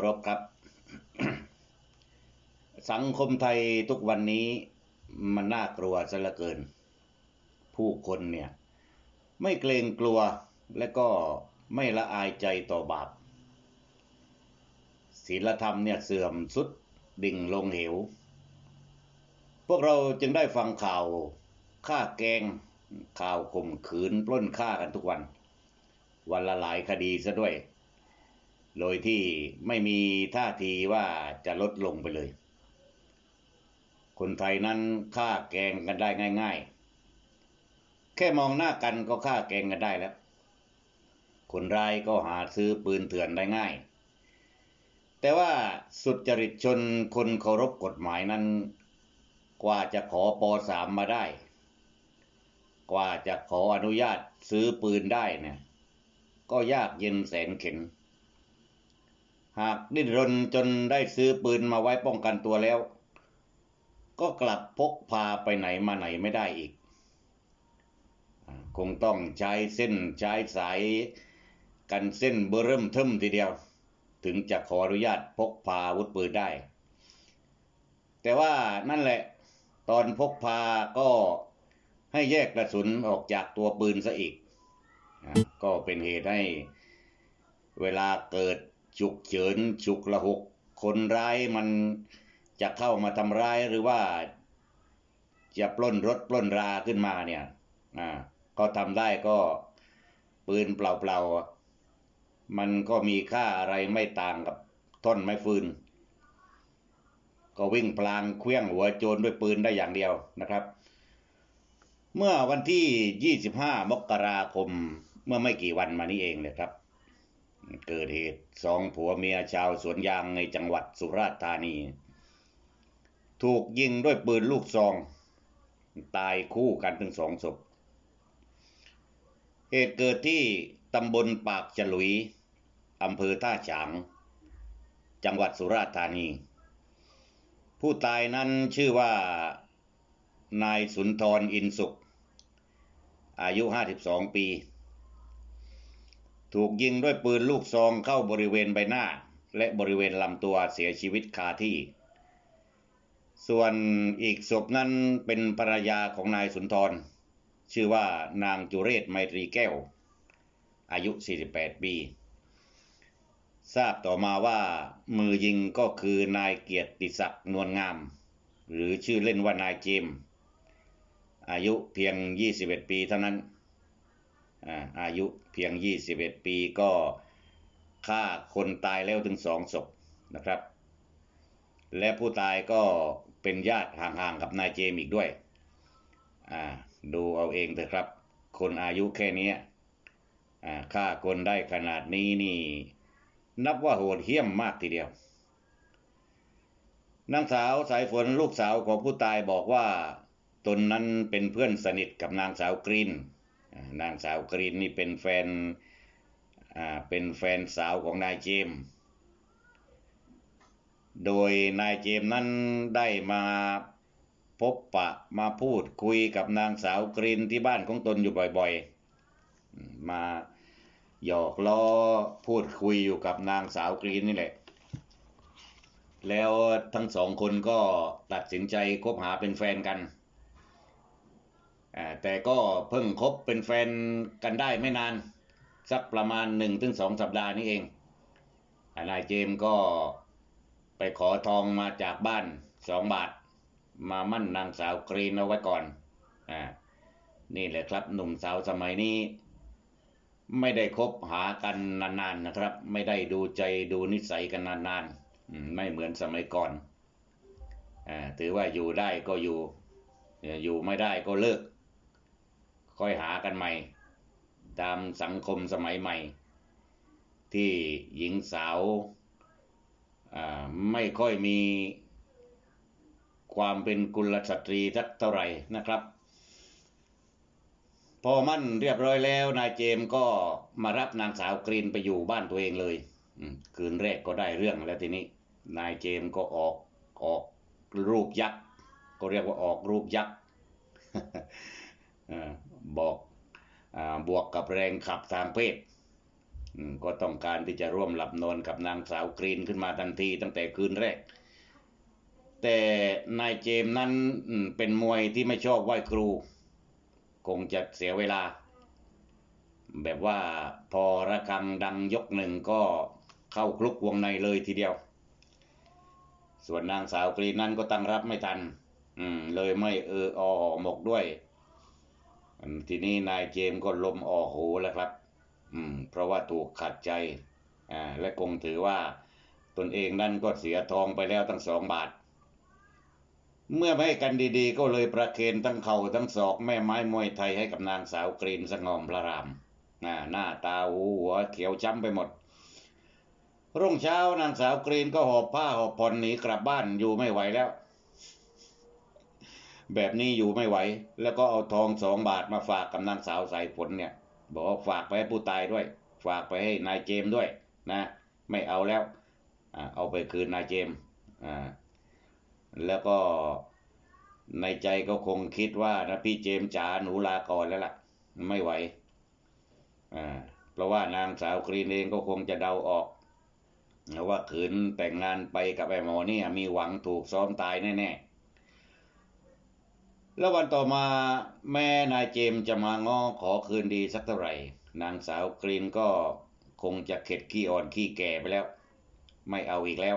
ารพครับ สังคมไทยทุกวันนี้มันน่ากลัวซะเหลือเกิน ผู้คนเนี่ย ไม่เกรงกลัวและก็ไม่ละอายใจต่อบาปศีลธรรมเนี่ยเสื่อมสุดดิ่งลงเหว พวกเราจึงได้ฟังข่าวฆ่าแกงข่าวข่มขืนปล้นฆ่ากันทุกวัน วันละหลายคดีซะด้วย โดยที่ไม่มีท่าทีว่าจะลดลงไปเลย คนไทยนั้นฆ่าแกงกันได้ง่าย ๆ แค่มองหน้ากันก็ฆ่าแกงกันได้แล้ว คนร้ายก็หาซื้อปืนเถื่อนได้ง่าย แต่ว่าสุดจริตชนคนเคารพกฎหมายนั้น กว่าจะขอปสามมาได้ กว่าจะขออนุญาตซื้อปืนได้เนี่ย ก็ยากเย็นแสนเข็ญ หากดิ้นรนจนได้ซื้อปืนมาไว้ป้องกันตัวแล้ว ก็กลับพกพาไปไหนมาไหนไม่ได้อีก คงต้องใช้เส้นใช้สายกันเส้นเบอร์เริ่มเทิมทีเดียว ถึงจะขออนุญาตพกพาอาวุธปืนได้ แต่ว่านั่นแหละตอนพกพาก็ให้แยกกระสุนออกจากตัวปืนซะอีก ก็เป็นเหตุให้เวลาเกิด ฉุกเฉินฉุกละหกคนร้ายมันจะเข้ามาทำร้ายหรือว่า จะปล้นรถปล้นราขึ้นมาเนี่ยอ่าก็ทำได้ก็ปืนเปล่าๆมันก็มีค่าอะไรไม่ต่างกับท่อนไม้ฟืน ก็วิ่งพลางเคลี้ยงหัวโจรด้วยปืนได้อย่างเดียวนะครับ เมื่อวันที่ 25 มกราคมเมื่อไม่กี่วันมานี้เองเลยครับ เกิดเหตุสองผัวเมียชาวสวนยางในจังหวัดสุราษฎร์ธานี ถูกยิงด้วยปืนลูกซอง ตายคู่กันถึงสองศพ เหตุเกิดที่ตำบลปากฉลุยอำเภอท่าฉาง จังหวัดสุราษฎร์ธานี ผู้ตายนั้นชื่อว่านายสุนทรอินสุข อายุ 52 ปี ถูกยิงด้วยปืนลูกซองเข้าบริเวณใบหน้า และบริเวณลำตัวเสียชีวิตคาที่ ส่วนอีกศพนั้นเป็นภรรยาของนายสุนทร ชื่อว่านางจุเรศไมตรีแก้ว อายุ 48 ปี ทราบต่อมาว่ามือยิงก็คือนายเกียรติศักดิ์นวลงาม หรือชื่อเล่นว่านายเจม อายุเพียง 21 ปีเท่านั้น อายุเพียง 21 ปีก็ฆ่าคนตายแล้วถึงสองศพนะครับ และผู้ตายก็เป็นญาติห่างๆกับนายเจมอีกด้วย ดูเอาเองเถอะครับ คนอายุแค่นี้ฆ่าคนได้ขนาดนี้นี่ นับว่าโหดเหี้ยมมากทีเดียวนางสาวสายฝนลูกสาวของผู้ตายบอกว่า ตนนั้นเป็นเพื่อนสนิทกับนางสาวกรีน นางสาวกรีนนี่เป็นแฟนเป็นแฟนสาวของนายเจม โดยนายเจมนั้นได้มาพบปะมาพูดคุยกับนางสาวกรีนที่บ้านของตนอยู่บ่อยๆ มาหยอกล้อพูดคุยอยู่กับนางสาวกรีนนี่แหละ แล้วทั้งสองคนก็ตัดสินใจคบหาเป็นแฟนกัน แต่ก็เพิ่งคบเป็นแฟนกันได้ไม่นาน สักประมาณหนึ่งถึงสองสัปดาห์นี้เองนายเจมก็ไปขอทองมาจากบ้านสองบาท มามั่นนางสาวกรีนเอาไว้ก่อนอ่านี่แหละครับหนุ่มสาวสมัยนี้ ไม่ได้คบหากันนานๆนะครับ ไม่ได้ดูใจดูนิสัยกันนานๆไม่เหมือนสมัยก่อนอ่าถือว่าอยู่ได้ก็อยู่ อยู่ไม่ได้ก็เลิก ค่อยหากันใหม่ ตามสังคมสมัยใหม่ ที่หญิงสาวไม่ค่อยมีความเป็นกุลสตรีสักเท่าไหร่นะครับ พอมั่นเรียบร้อยแล้วนายเจมก็มารับนางสาวกรีนไปอยู่บ้านตัวเองเลยคืนแรกก็ได้เรื่องแล้วทีนี้ นายเจมก็ออกออกรูปยักษ์ ก็เรียกว่าออกรูปยักษ์ บอกอบวกกับแรงขับทางเพศก็ต้องการที่จะร่วมหลับนอนกับนางสาวกรีนขึ้นมาทันทีตั้งแต่คืนแรก แต่นายเจมส์นั้นเป็นมวยที่ไม่ชอบไหว้ครู คงจะเสียเวลา แบบว่าพอระฆังดังยกหนึ่งก็เข้าคลุกวงในเลยทีเดียว ส่วนนางสาวกรีนนั้นก็ตั้งรับไม่ทัน อืม เลยไม่เอออห่อหมกด้วย ทีนี้นายเจมก็ลมออโหแล้วครับ อืม เพราะว่าถูกขัดใจอ่าและคงถือว่าตนเองนั่นก็เสียทองไปแล้วตั้งสองบาท เมื่อไม่กันดีๆ ก็เลยประเคนทั้งเข่าทั้งศอกแม่ไม้มวยไทยให้กับนางสาวกรีนสงอมพระรามอ่าหน้าตาหูหัวเขียวช้ำไปหมด รุ่งเช้านางสาวกรีนก็หอบผ้าหอบผ่อนหนีกลับบ้านอยู่ไม่ไหวแล้ว แบบนี้อยู่ไม่ไหว แล้วก็เอาทองสองบาทมาฝากกับนางสาวสายฝนเนี่ย บอกว่าฝากไปให้ผู้ตายด้วย ฝากไปให้นายเจมส์ด้วยนะ ไม่เอาแล้วอเอาไปคืนนายเจมส์อ่าแล้วก็ในใจก็คงคิดว่านะพี่เจมส์จ๋าหนูลาก่อนแล้วล่ะ ไม่ไหวอ่าเพราะว่านางสาวกรีนเองก็คงจะเดาออกว่าขืนแต่งงานไปกับไอ้หมอนี่มีหวังถูกซ้อมตายแน่ๆ แล้ววันต่อมาแม่นายเจมส์จะมาง้อขอคืนดีสักเท่าไหร่ นางสาวกรีนก็คงจะเข็ดขี้อ่อนขี้แก่ไปแล้ว ไม่เอาอีกแล้ว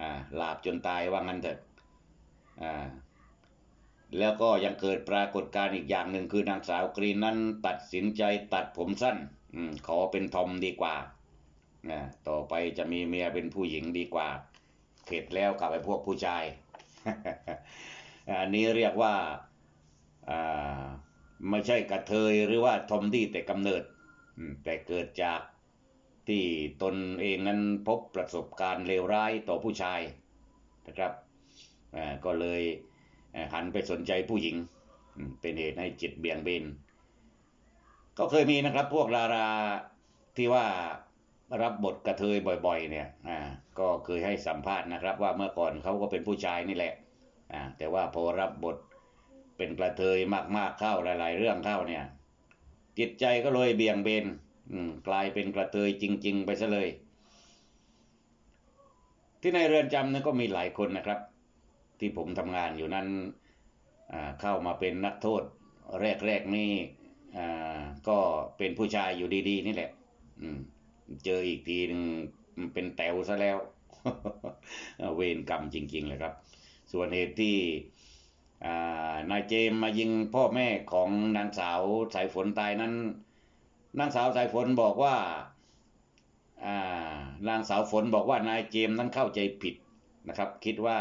อ่าหลาบจนตายว่างั้นเถอะอ่าแล้วก็ยังเกิดปรากฏการณ์อีกอย่างหนึ่งคือนางสาวกรีนนั้นตัดสินใจตัดผมสั้นอขอเป็นทอมดีกว่าอ่าต่อไปจะมีเมียเป็นผู้หญิงดีกว่าเข็ดแล้วกับไอ้พวกผู้ชาย อันนี้เรียกว่าไม่ใช่กระเทยหรือว่าทอมดี้แต่กำเนิด แต่เกิดจากที่ตนเองนั้นพบประสบการณ์เลวร้ายต่อผู้ชายนะครับก็เลยหันไปสนใจผู้หญิง เป็นเหตุให้จิตเบี่ยงเบน ก็เคยมีนะครับพวกดาราที่ว่ารับบทกระเทยบ่อย ๆ เนี่ยก็เคยให้สัมภาษณ์นะครับ ว่าเมื่อก่อนเขาก็เป็นผู้ชายนี่แหละ แต่ว่าพอรับบทเป็นกระเทยมากๆเข้าหลาย ๆ เรื่องเข้าเนี่ย จิตใจก็เลยเบี่ยงเบนกลายเป็นกระเทยจริง ๆ ไปซะเลย ที่ในเรือนจำนั้นก็มีหลายคนนะครับ ที่ผมทำงานอยู่นั้นเข้ามาเป็นนักโทษ แรกๆนี่ก็เป็นผู้ชายอยู่ดีๆ นี่แหละเจออีกทีหนึ่งเป็นแตวซะแล้ว เวรกรรมจริง ๆ เลยครับ ส่วนเหตุที่นายเจมส์มายิงพ่อแม่ของนางสาวสายฝนตายนั้น นางสาวสายฝนบอกว่านางสาวฝนบอกว่านายเจมส์นั้นเข้าใจผิดนะครับ คิดว่า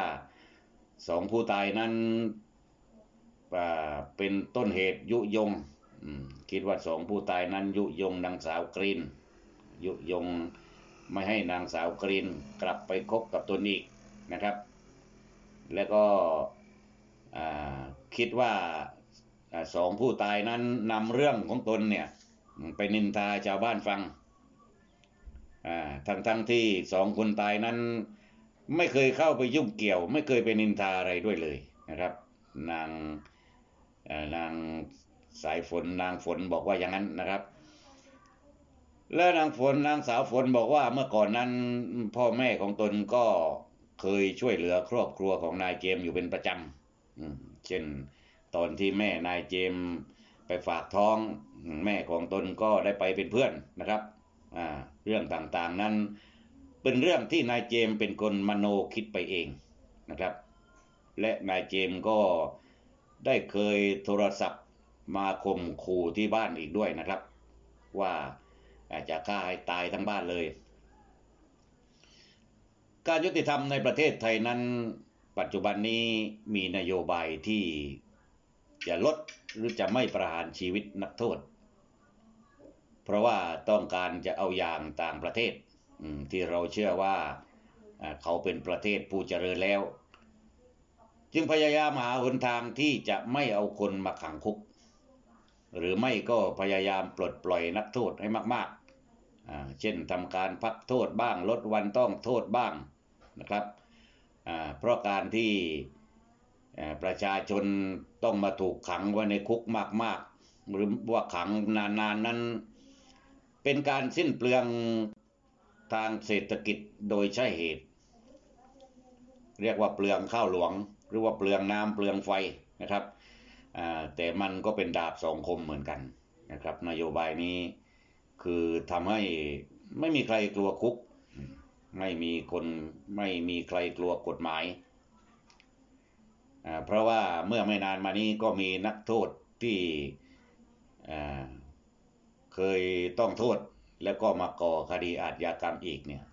สองผู้ตายนั้นเป็นต้นเหตุยุยงคิดว่าสองผู้ตายนั้นยุยงนางสาวกรีนยุยงไม่ให้นางสาวกรีนกลับไปคบกับตนอีกนะครับ แล้วก็คิดว่าสองผู้ตายนั้นนำเรื่องของตนเนี่ยไปนินทาชาวบ้านฟังทั้งทั้งที่สองคนตายนั้นไม่เคยเข้าไปยุ่งเกี่ยว ไม่เคยไปนินทาอะไรด้วยเลยนะครับ นางนางสายฝนนางฝนบอกว่าอย่างนั้นนะครับ และนางฝนนางสาวฝนบอกว่าเมื่อก่อนนั้นพ่อแม่ของตนก็ เคยช่วยเหลือครอบครัวของนายเจมส์อยู่เป็นประจำเช่นตอนที่แม่นายเจมส์ไปฝากท้องแม่ของตนก็ได้ไปเป็นเพื่อนนะครับเรื่องต่างๆนั้นเป็นเรื่องที่นายเจมส์เป็นคนมโนคิดไปเองนะครับ และนายเจมส์ก็ได้เคยโทรศัพท์มาข่มขู่ที่บ้านอีกด้วยนะครับ ว่าอาจจะฆ่าให้ตายทั้งบ้านเลย การยุติธรรมในประเทศไทยนั้น ปัจจุบันนี้มีนโยบายที่จะลดหรือจะไม่ประหารชีวิตนักโทษ เพราะว่าต้องการจะเอาอย่างต่างประเทศที่เราเชื่อว่าเขาเป็นประเทศผู้เจริญแล้ว จึงพยายามหาหนทางที่จะไม่เอาคนมาขังคุก หรือไม่ก็พยายามปลดปล่อยนักโทษให้มากๆเช่นทำการพักโทษบ้างลดวันต้องโทษบ้าง นะครับอ่าเพราะการที่ประชาชนต้องมาถูกขังไว้ในคุกมากๆ หรือว่าขังนานๆนั้น เป็นการสิ้นเปลืองทางเศรษฐกิจโดยใช่เหตุ เรียกว่าเปลืองข้าวหลวง หรือว่าเปลืองน้ำเปลืองไฟนะครับอ่าแต่มันก็เป็นดาบสองคมเหมือนกันนะครับ นโยบายนี้คือทำให้ไม่มีใครกลัวคุก ไม่มีคนไม่มีใครกลัวกฎหมายอ่าเพราะว่าเมื่อไม่นานมานี้ก็มีนักโทษที่อ่าเคยต้องโทษแล้วก็มาก่อคดีอาชญากรรมอีกเนี่ย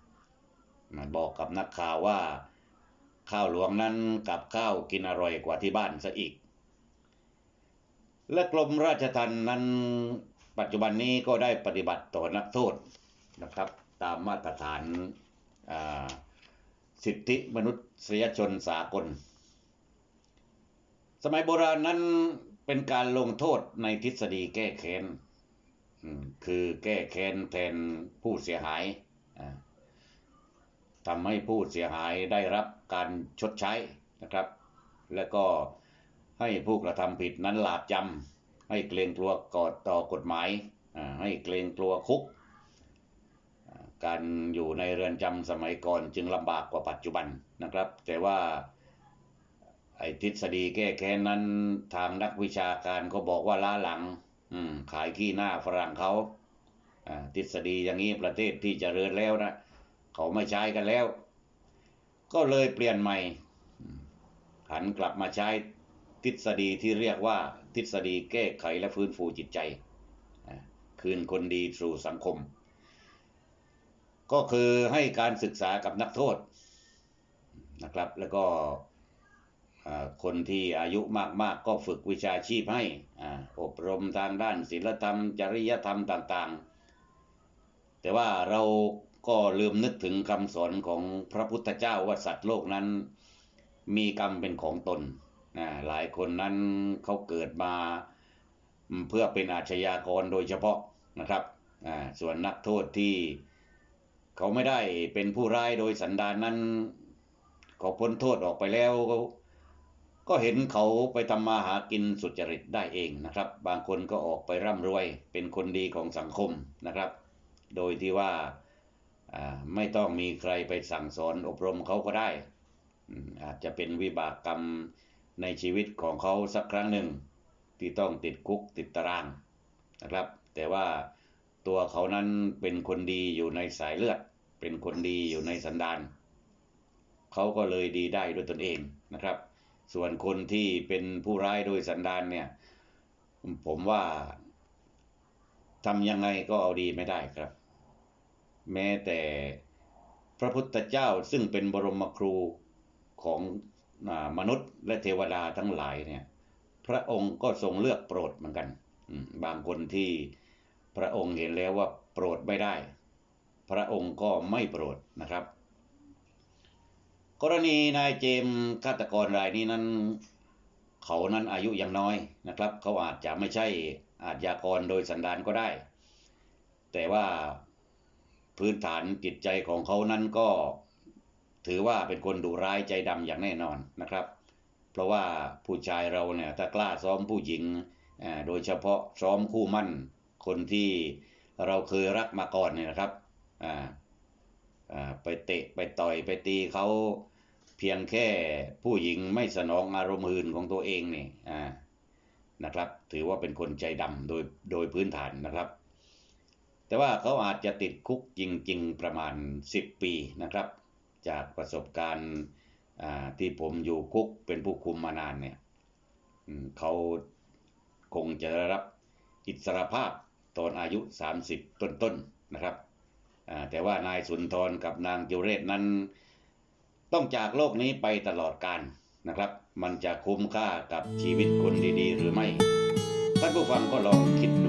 บอกกับนักข่าวว่าข้าวหลวงนั้นกับข้าวกินอร่อยกว่าที่บ้านซะอีก และกรมราชทัณฑ์นั้นปัจจุบันนี้ก็ได้ปฏิบัติต่อนักโทษนะครับ ตามมาตรฐาน สิทธิมนุษยชนสากล สมัยโบราณนั้นเป็นการลงโทษในทฤษฎีแก้แค้นคือแก้แค้นแทนผู้เสียหายทำให้ผู้เสียหายได้รับการชดใช้นะครับ แล้วก็ให้ผู้กระทำผิดนั้นหลาบจำให้เกรงกลัวกอดต่อกฎหมายให้เกรงกลัวคุก การอยู่ในเรือนจำสมัยก่อนจึงลำบากกว่าปัจจุบันนะครับ แต่ว่าไอ้ทฤษฎีแก้แค้นนั้นทางนักวิชาการก็บอกว่าล้าหลัง อืม ขายขี้หน้าฝรั่งเขาทฤษฎีอย่างนี้ประเทศที่เจริญแล้วนะเขาไม่ใช้กันแล้ว ก็เลยเปลี่ยนใหม่หันกลับมาใช้ทฤษฎีที่เรียกว่า ทฤษฎีแก้ไขและฟื้นฟูจิตใจ คืนคนดีสู่สังคม ก็คือให้การศึกษากับนักโทษนะครับ แล้วก็คนที่อายุมาก ๆ ก็ฝึกวิชาชีพให้อบรมทางด้านศีลธรรม จริยธรรมต่าง ๆ แต่ว่าเราก็ลืมนึกถึงคำสอนของพระพุทธเจ้าว่าสัตว์โลกนั้น มีกรรมเป็นของตนนะหลายคนนั้นเขาเกิดมาเพื่อเป็นอาชญากรโดยเฉพาะนะครับ ส่วนนักโทษที่ เขาไม่ได้เป็นผู้ร้ายโดยสันดานนั้น เขาพ้นโทษออกไปแล้ว ก็เห็นเขาไปทำมาหากินสุจริตได้เองนะครับ บางคนก็ออกไปร่ำรวย เป็นคนดีของสังคมนะครับ โดยที่ว่าไม่ต้องมีใครไปสั่งสอนอบรมเขาก็ได้ อาจจะเป็นวิบากกรรมในชีวิตของเขาสักครั้งหนึ่ง ที่ต้องติดคุกติดตารางนะครับ แต่ว่าตัวเขานั้นเป็นคนดีอยู่ในสายเลือด เป็นคนดีอยู่ในสันดานเขาก็เลยดีได้ด้วยตนเองนะครับ ส่วนคนที่เป็นผู้ร้ายโดยสันดานเนี่ย ผมว่าทำยังไงก็เอาดีไม่ได้ครับ แม้แต่พระพุทธเจ้าซึ่งเป็นบรมครูของอมนุษย์และเทวดาทั้งหลายเนี่ย พระองค์ก็ทรงเลือกโปรดเหมือนกัน บางคนที่พระองค์เห็นแล้วว่าโปรดไม่ได้ พระองค์ก็ไม่โปรดนะครับ กรณีนายเจมส์ฆาตกรรายนี้นั้น เขานั้นอายุยังน้อยนะครับ เขาอาจจะไม่ใช่อาชญากรโดยสันดานก็ได้ แต่ว่าพื้นฐานจิตใจของเขานั้นก็ถือว่าเป็นคนดุร้ายใจดำอย่างแน่นอนนะครับ เพราะว่าผู้ชายเราเนี่ยถ้ากล้าซ้อมผู้หญิงอ่าโดยเฉพาะซ้อมคู่มั่นคนที่เราเคยรักมาก่อนเนี่ยนะครับ อ่าอ่าไปเตะไปต่อยไปตีเขาเพียงแค่ผู้หญิงไม่สนองอารมณ์หื่นของตัวเองนี่อ่านะครับ ถือว่าเป็นคนใจดำโดยโดยพื้นฐานนะครับ แต่ว่าเขาอาจจะติดคุกจริง ๆ ประมาณ 10 ปีนะครับ จากประสบการณ์อ่าที่ผมอยู่คุกเป็นผู้คุมมานานเนี่ยเขาคงจะได้รับอิสรภาพตอนอายุ 30 ต้นๆนนะครับ แต่ว่านายสุนทรกับนางจิวเรศนั้น ต้องจากโลกนี้ไปตลอดกาลนะครับ มันจะคุ้มค่ากับชีวิตคนดีๆ หรือไม่ ท่านผู้ฟังก็ลองคิดดู